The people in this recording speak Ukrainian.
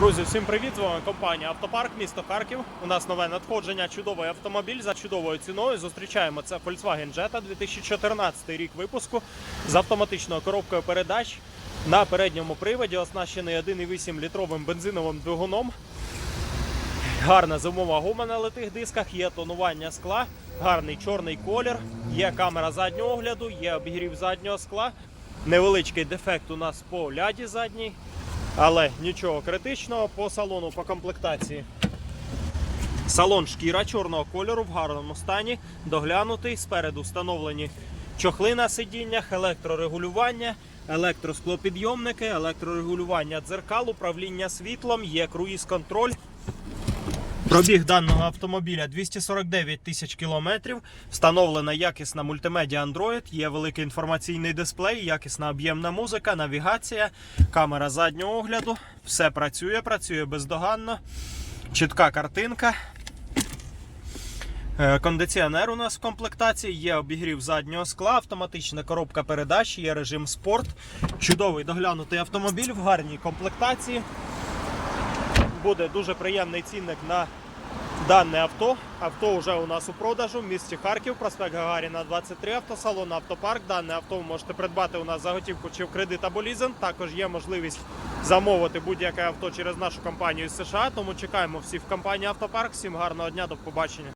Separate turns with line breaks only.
Друзі, всім привіт! З вами компанія Автопарк, місто Харків. У нас нове надходження, чудовий автомобіль за чудовою ціною. Зустрічаємо це Volkswagen Jetta 2014 рік випуску з автоматичною коробкою передач на передньому приводі, оснащений 1,8 літровим бензиновим двигуном. Гарна зимова гума на литих дисках, є тонування скла, гарний чорний колір, є камера заднього огляду, є обігрів заднього скла. Невеличкий дефект у нас по ляді задній, але нічого критичного по салону, по комплектації. Салон шкіра чорного кольору в гарному стані, доглянутий. Спереду встановлені чохли на сидіннях, електрорегулювання, електросклопідйомники, електрорегулювання дзеркал, управління світлом, є круїз-контроль. Пробіг даного автомобіля 249 тисяч кілометрів. Встановлена якісна мультимедіа Android, є великий інформаційний дисплей, якісна об'ємна музика, навігація, камера заднього огляду. Все працює, працює бездоганно. Чітка картинка. Е, Кондиціонер у нас в комплектації, є обігрів заднього скла, автоматична коробка передач, є режим спорт. Чудовий доглянутий автомобіль в гарній комплектації буде дуже приємний цінник на дане авто. Авто вже у нас у продажу в місті Харків, проспект Гагаріна 23, автосалон Автопарк. Дане авто ви можете придбати у нас за готівку чи в кредит або лізинг. Також є можливість замовити будь-яке авто через нашу компанію з США. Тому чекаємо всіх в компанії Автопарк. Всім гарного дня, до побачення.